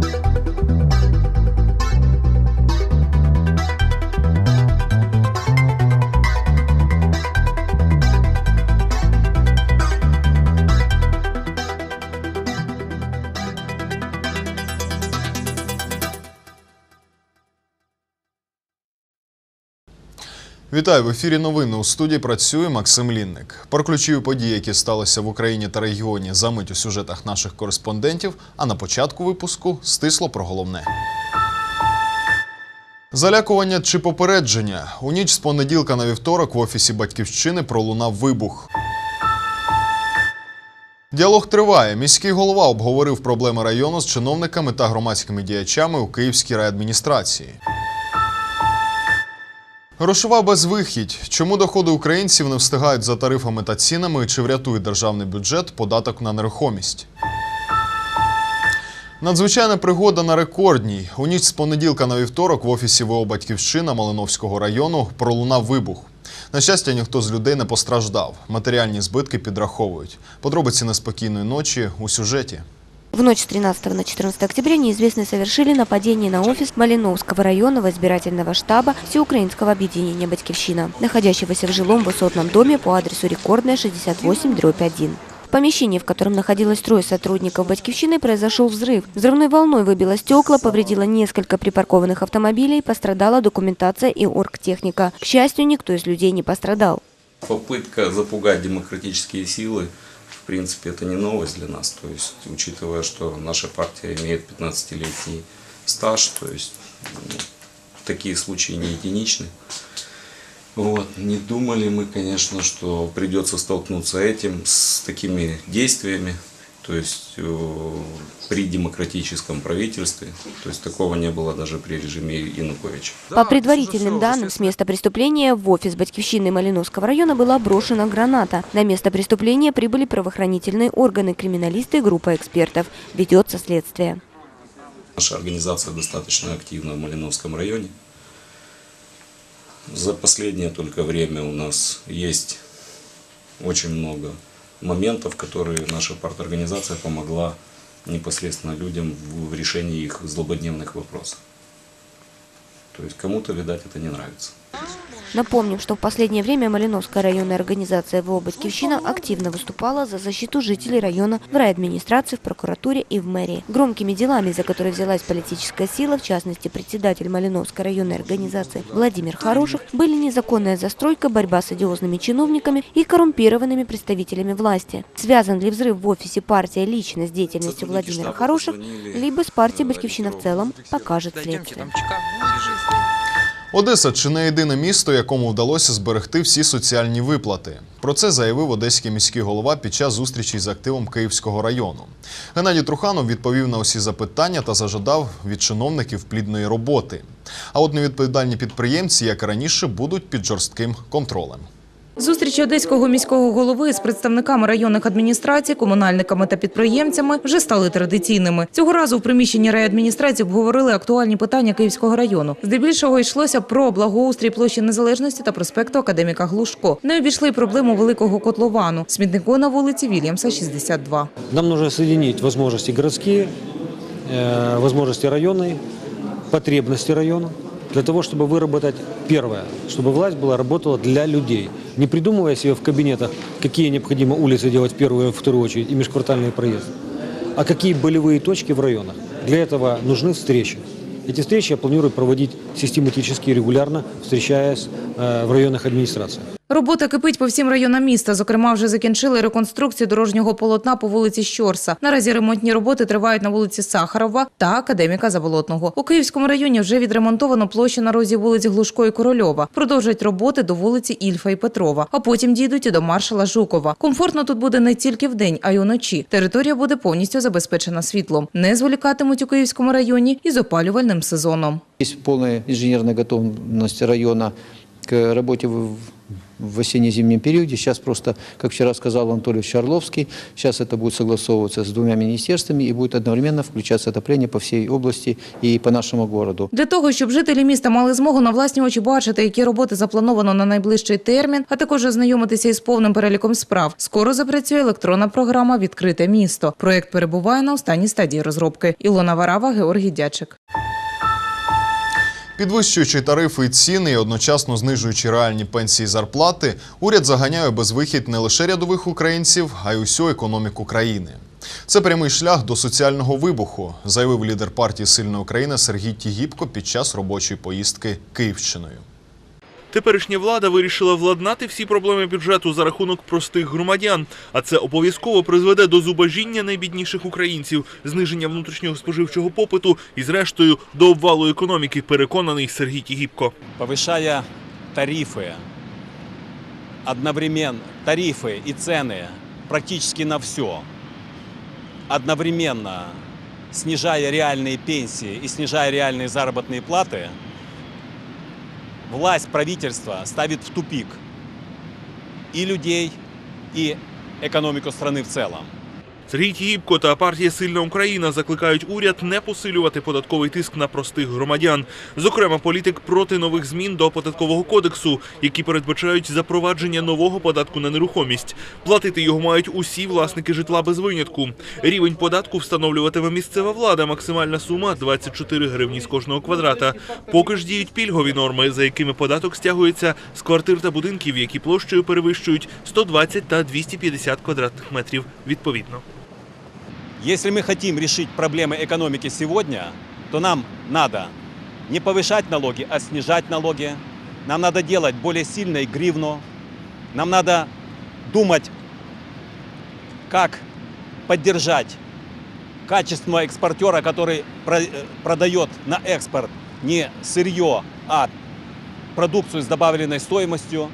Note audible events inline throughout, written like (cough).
Thank you. Вітаю в ефірі. Новини у студії працює Максим Лінник. Про ключові події, які сталися в Україні та регіоні, за мить у сюжетах наших кореспондентів. А на початку випуску стисло про головне. Залякування чи попередження у ніч з понеділка на вівторок в офісі батьківщини пролунав вибух. Діалог триває. Міський голова обговорив проблеми району з чиновниками та громадськими діячами у Київській райадміністрації. Грошова безвихідь. Чому доходи українців не встигають за тарифами та цінами? Чи врятує державний бюджет податок на нерухомість? Надзвичайна пригода на рекордній. У ніч з понеділка на вівторок в офісі ВО Батьківщина Малиновського району пролунав вибух. На щастя, ніхто з людей не постраждав. Матеріальні збитки підраховують. Подробиці неспокійної ночі у сюжеті. В ночь с 13 на 14 октября неизвестные совершили нападение на офис Малиновского районного избирательного штаба Всеукраинского объединения «Батькивщина», находящегося в жилом высотном доме по адресу Рекордная, 68, дробь 1. В помещении, в котором находилось трое сотрудников «Батькивщины», произошел взрыв. Взрывной волной выбило стекла, повредило несколько припаркованных автомобилей, пострадала документация и оргтехника. К счастью, никто из людей не пострадал. Попытка запугать демократические силы, в принципе, это не новость для нас. То есть, учитывая, что наша партия имеет 15-летний стаж, то есть такие случаи не единичны. Вот. Не думали мы, конечно, что придется столкнуться этим с такими действиями. То есть э, при демократическом правительстве, то есть такого не было даже при режиме Януковича. По предварительным данным, с места преступления в офис Батькивщины Малиновского района была брошена граната. На место преступления прибыли правоохранительные органы, криминалисты и группа экспертов. Ведется следствие. Наша организация достаточно активна в Малиновском районе. За последнее только время у нас есть очень много моментов, которые наша парторганизация помогла непосредственно людям в в решении их злободневных вопросов. То есть кому-то, видать, это не нравится. Напомним, что в последнее время Малиновская районная организация ВО «Батькивщина» активно выступала за защиту жителей района в райадминистрации, в прокуратуре и в мэрии. Громкими делами, за которые взялась политическая сила, в частности председатель Малиновской районной организации Владимир Хороших, были незаконная застройка, борьба с одиозными чиновниками и коррумпированными представителями власти. Связан ли взрыв в офисе партии лично с деятельностью Владимира Хороших, либо с партией «Батькивщина» в целом, покажет следствие. Одеса чи не єдине місто, якому вдалося зберегти всі соціальні виплати. Про це заявив одеський міський голова під час зустрічі з активом Київського району. Геннадій Труханов відповів на усі запитання та зажадав від чиновників плідної роботи. А от невідповідальні підприємці, як і раніше, будуть під жорстким контролем. Зустрічі одеського міського голови з представниками районних адміністрацій, комунальниками та підприємцями вже стали традиційними. Цього разу в приміщенні райадміністрації обговорили актуальні питання Київського району. Здебільшого йшлося про благоустрій площі Незалежності та проспекту Академіка Глушко. Не обійшли й проблему великого котловану смітнику на вулиці Вільямса, 62. Нам нужно соединить возможности городские, э, возможности районные, потребности района, для того, чтобы выработать первое, чтобы власть была работала для людей, не придумывая себе в кабинетах, какие необходимо улицы делать в первую и вторую очередь и межквартальные проезды, а какие болевые точки в районах. Для этого нужны встречи. Эти встречи я планирую проводить систематически и регулярно, встречаясь э, в районных администрациях. Робота кипить по всім районам міста. Зокрема, вже закінчили реконструкцію дорожнього полотна по вулиці Щорса. Наразі ремонтні роботи тривають на вулиці Сахарова та Академіка Заболотного. У Київському районі вже відремонтовано площу на розі вулиць Глушко і Корольова. Продовжать роботи до вулиці Ільфа і Петрова, а потім дійдуть і до маршала Жукова. Комфортно тут буде не тільки вдень, а й уночі. Територія буде повністю забезпечена світлом. Не зволікатимуть у Київському районі і з опалювальним сезоном. Есть полная инженерная готовность района к работе в- в осенне-зимнем периоде. Сейчас просто, как вчера сказал Анатолий Шарловский, сейчас это будет согласовываться с двумя министерствами и будет одновременно включаться отопление по всей области и по нашему городу. Для того, щоб жителі міста мали змогу на власні очі бачити, які роботи заплановано на найближчий термін, а також ознайомитися із повним переліком справ, скоро запрацює електронна програма Відкрите місто. Проект перебуває на останній стадії розробки. Ілона Варава, Георгій Дячик. Підвищуючи тарифи і ціни і одночасно знижуючи реальні пенсії і зарплати, уряд заганяє безвихід не лише рядових українців, а й усю економіку країни. Це прямий шлях до соціального вибуху, заявив лідер партії Сильна Україна Сергій Тігіпко під час робочої поїздки Київщиною. Теперішня влада вирішила владнати всі проблеми бюджету за рахунок простих громадян, а це обов'язково призведе до зубожіння найбідніших українців, зниження внутрішнього споживчого попиту і, зрештою, до обвалу економіки, переконаний Сергій Тігіпко. повышая тарифы, одновременно тарифы и цены практически на все, одновременно снижая реальные пенсии и снижая реальные заработные платы, власть правительства ставит в тупик и людей, и экономику страны в целом. Сергій Тігіпко та партія Сильна Україна закликають уряд не посилювати податковий тиск на простих громадян. Зокрема, політик проти нових змін до податкового кодексу, які передбачають запровадження нового податку на нерухомість. Платити його мають усі власники житла без винятку. Рівень податку встановлюватиме місцева влада. Максимальна сума 24 гривні з кожного квадрата. Поки ж діють пільгові норми, за якими податок стягується з квартир та будинків, які площею перевищують 120 та 250 квадратних метрів відповідно. Если мы хотим решить проблемы экономики сегодня, то нам надо не повышать налоги, а снижать налоги. Нам надо делать более сильной гривну. Нам надо думать, как поддержать качественного экспортера, который э, продает на экспорт не сырье, а продукцию с добавленной стоимостью.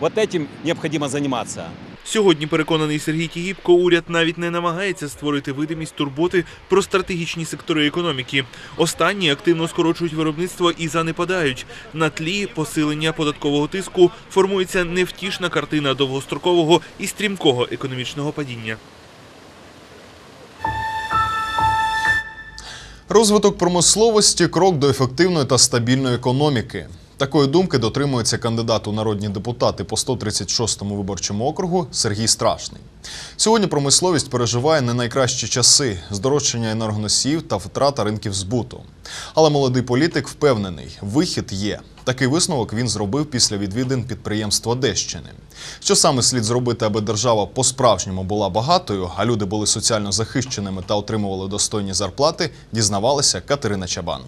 Вот этим необходимо заниматься. Сьогодні, переконаний Сергій Тігіпко, уряд навіть не намагається створити видимість турботи про стратегічні сектори економіки. Останні активно скорочують виробництво і занепадають. На тлі посилення податкового тиску формується невтішна картина довгострокового і стрімкого економічного падіння. Розвиток промисловості крок до ефективної та стабільної економіки. Такої думки дотримується кандидат у народні депутати по 136-му виборчому округу Сергій Страшний. Сьогодні промисловість переживає не найкращі часи здорожчання енергоносіїв та втрата ринків збуту. Але молодий політик впевнений, вихід є. Такий висновок він зробив після відвідин підприємств Одещини. Що саме слід зробити, аби держава по-справжньому була багатою, а люди були соціально захищеними та отримували достойні зарплати, дізнавалася Катерина Чабан.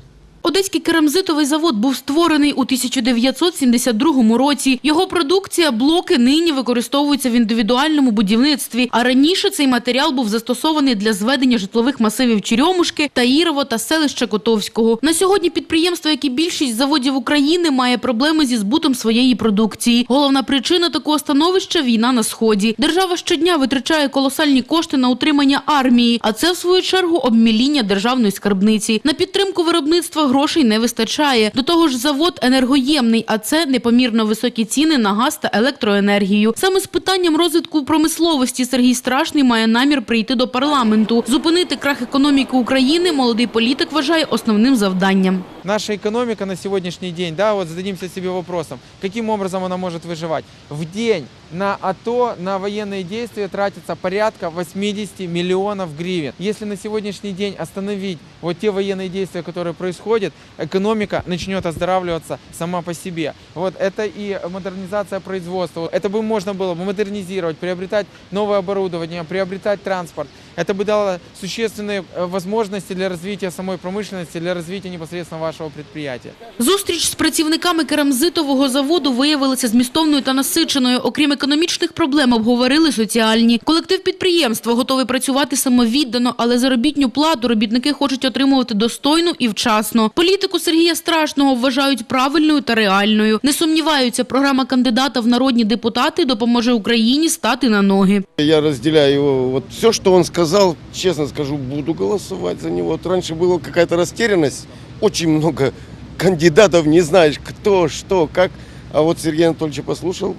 Одеський керамзитовий завод був створений у 1972 році. Його продукція, блоки нині використовуються в індивідуальному будівництві. А раніше цей матеріал був застосований для зведення житлових масивів Черемушки, Таїрово та селища Котовського. На сьогодні підприємство, як і більшість заводів України, має проблеми зі збутом своєї продукції. Головна причина такого становища війна на сході. Держава щодня витрачає колосальні кошти на утримання армії, а це в свою чергу обміління державної скарбниці. На підтримку виробництва грошей не вистачає. До того ж, завод енергоємний, а це непомірно високі ціни на газ та електроенергію. Саме з питанням розвитку промисловості Сергій Страшний має намір прийти до парламенту. Зупинити крах економіки України молодий політик вважає основним завданням. Наша экономика на сегодняшний день, да, вот зададимся себе вопросом, каким образом она может выживать. В день на АТО, на военные действия тратится порядка 80 миллионов гривен. Если на сегодняшний день остановить вот те военные действия, которые происходят, экономика начнет оздоравливаться сама по себе. Вот это и модернизация производства. Это бы можно было бы модернизировать, приобретать новое оборудование, приобретать транспорт. Это бы дало существенные э, возможности для развития самой промышленности, для развития непосредственно вашего предприятия. Зустріч з працівниками керамзитового заводу виявилася змістовною та насиченою. Окрім економічних проблем, обговорили соціальні. Колектив підприємства готовий працювати самовіддано, але заробітню плату робітники хочуть отримувати достойну і вчасно. Політику Сергія Страшного вважають правильною та реальною. Не сумніваються, програма кандидата в народні депутати допоможе Україні стати на ноги. Я разделяю его, вот все, что он сказал, честно скажу, буду голосовать за него. Вот раньше была какая-то растерянность, очень много кандидатов, не знаешь, кто, что, как. А вот Сергей Анатольевича послушал,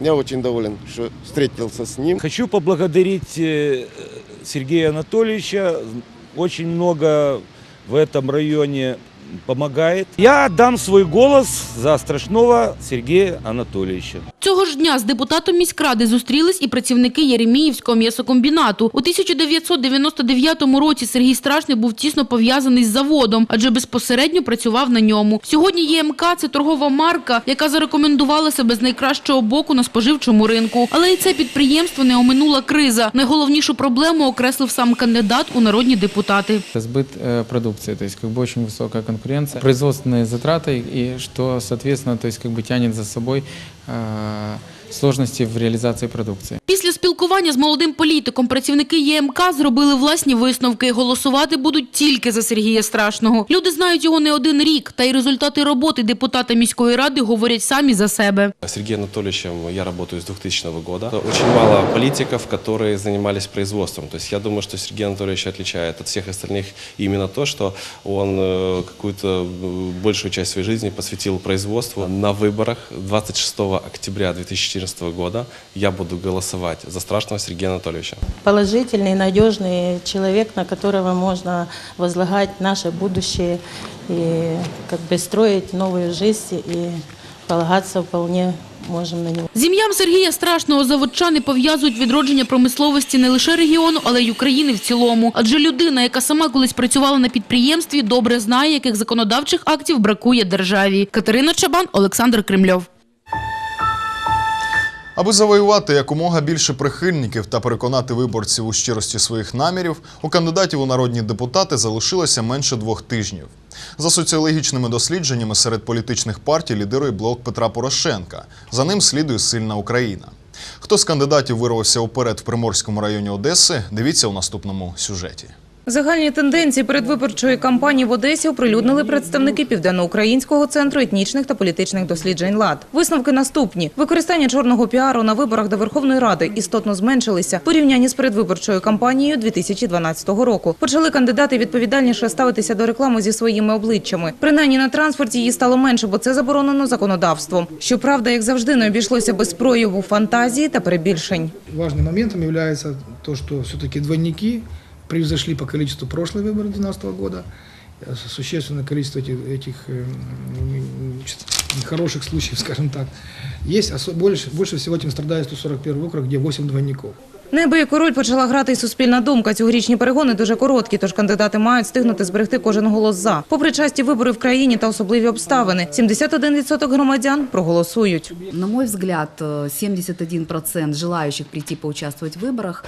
Я очень доволен, что встретился с ним. Хочу поблагодарить э, Сергея Анатольевича. Очень много в этом районе помогает. Я дам свой голос за страшного Сергея Анатольевича. Цього ж дня з депутатом міськради зустрілись і працівники Єреміївського м'ясокомбінату. У 1999 році Сергій Страшний був тісно пов'язаний з заводом, адже безпосередньо працював на ньому. Сьогодні ЄМК – це торгова марка, яка зарекомендувала себе з найкращого боку на споживчому ринку. Але і це підприємство не оминула криза. Найголовнішу проблему окреслив сам кандидат у народні депутати. Сбыт э, продукции, то есть как бы очень высокая конкуренция, производственные затраты и что, соответственно, то есть как бы тянет за собой э, сложности в реализации продукции. Після спілкування з молодим політиком працівники ЄМК зробили власні висновки. Голосувати будуть тільки за Сергія Страшного. Люди знають його не один рік, та й результати роботи депутата міської ради говорять самі за себе. С Сергеем Анатольевичем я работаю с 2000 года. Очень мало политиков, которые занимались производством. То есть я думаю, что Сергей Анатольевич отличает от всех остальных именно то, что он э, какую-то э, большую часть своей жизни посвятил производству. На выборах 26 октября 2014 года я буду голосовать за страшного Сергея Анатольевича. положительный, надежный человек, на которого можно возлагать наше будущее и как бы строить новую жизнь и полагаться вполне можем на него. З ім'ям Сергія Страшного заводчани пов'язують відродження промисловості не лише регіону, але й України в цілому. Адже людина, яка сама колись працювала на підприємстві, добре знає, яких законодавчих актів бракує державі. Катерина Чабан, Олександр Кремльов. Аби завоювати якомога більше прихильників та переконати виборців у щирості своїх намірів, у кандидатів у народні депутати залишилося менше двох тижнів. За соціологічними дослідженнями серед політичних партій лідирує блок Петра Порошенка. За ним слідує сильна Україна. Хто з кандидатів вирвався уперед в Приморському районі Одеси, дивіться у наступному сюжеті. Загальні тенденції передвиборчої кампанії в Одесі оприлюднили представники Південноукраїнського центру етнічних та політичних досліджень ЛАД. Висновки наступні: використання чорного піару на виборах до Верховної Ради істотно зменшилися в порівнянні з передвиборчою кампанією 2012 року. Почали кандидати відповідальніше ставитися до реклами зі своїми обличчями. Принаймні на транспорті її стало менше, бо це заборонено законодавством. Щоправда, як завжди, не обійшлося без прояву фантазії та перебільшень. Важным моментом является то, что все-таки двойники превзошли по количеству прошлые выборы 2012 года. Э, Существенное количество этих, этих э, м, нехороших случаев, (laughs) скажем так. Есть осо- больше, больше всего этим страдает 141 округ, где 8 двойников. Неабияку роль почала грати й суспільна думка. Цьогорічні перегони дуже короткі, тож кандидати мають встигнути зберегти кожен голос за. Попри часті вибори в країні та особливі обставини, 71% громадян проголосують. На мой взгляд, э, 71% желающих прийти поучаствовать в выборах э,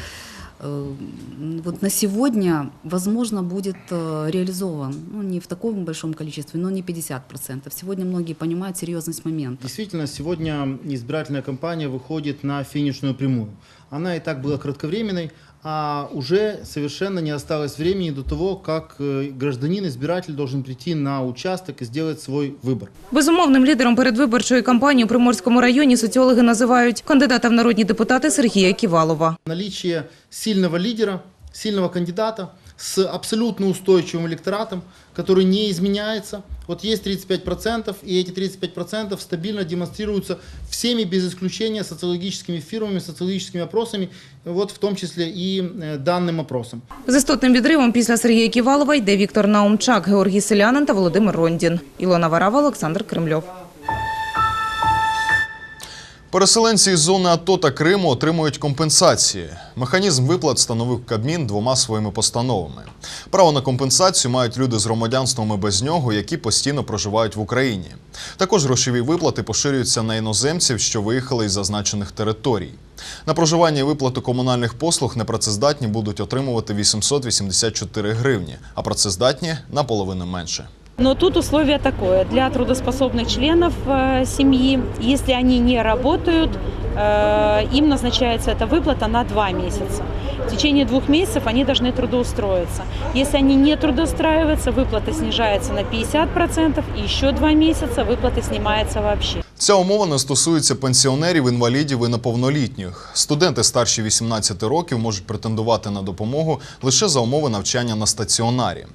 вот на сегодня, возможно, будет э, реализован. Ну, не в таком большом количестве, но не 50%. Сегодня многие понимают серьезность момента. Действительно, сегодня избирательная кампания выходит на финишную прямую. Она и так была кратковременной, а уже совершенно не осталось времени до того, как э, гражданин, избиратель должен прийти на участок и сделать свой выбор. Безумовним лідером передвиборчої кампанії у Приморському районі соціологи називають кандидата в народні депутати Сергія Ківалова. Наличие сильного лидера, сильного кандидата с абсолютно устойчивым электоратом, который не изменяется. Вот есть 35%, и эти 35% стабильно демонстрируются всеми без исключения социологическими фирмами, социологическими опросами, вот в том числе и э, данным опросом. З істотним відривом після Сергія Ківалова йде Віктор Наумчак, Георгій Селянин та Володимир Рондін. Ілона Варава, Олександр Кремльов. Переселенці із зони АТО та Криму отримують компенсації. Механізм виплат встановив Кабмін двома своїми постановами. Право на компенсацію мають люди з громадянством без нього, які постійно проживають в Україні. Також грошові виплати поширюються на іноземців, що виїхали із зазначених територій. На проживання і виплату комунальних послуг непрацездатні будуть отримувати 884 гривні, а працездатні наполовину менше. Но тут условие такое. Для трудоспособных членов э, семьи, если они не работают, э, им назначается эта выплата на два месяца. В течение двух месяцев они должны трудоустроиться. Если они не трудоустраиваются, выплата снижается на 50%, и еще два месяца выплата снимается вообще. Ця умова не стосується пенсіонерів, інвалідів і неповнолітніх. Студенти старші 18 років можуть претендувати на допомогу лише за умови навчання на стаціонарі.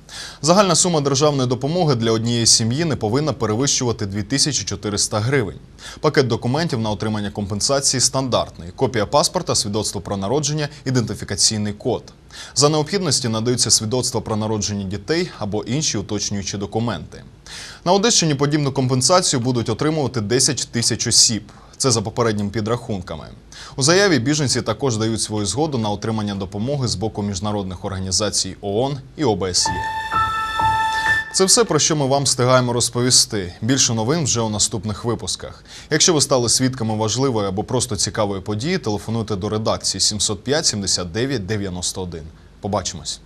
Загальна сума державної допомоги для однієї сім'ї не повинна перевищувати 2400 гривень. Пакет документів на отримання компенсації стандартний: копія паспорта, свідоцтво про народження, ідентифікаційний код. За необхідності надаються свідоцтва про народження дітей або інші уточнюючі документи. На Одещині подібну компенсацію будуть отримувати 10 тисяч осіб. Це за попередніми підрахунками. У заяві біженці також дають свою згоду на отримання допомоги з боку міжнародних організацій ООН і ОБСЄ. Це все, про що ми вам встигаємо розповісти. Більше новин вже у наступних випусках. Якщо ви стали свідками важливої або просто цікавої події, телефонуйте до редакції 705 79 91. Побачимось.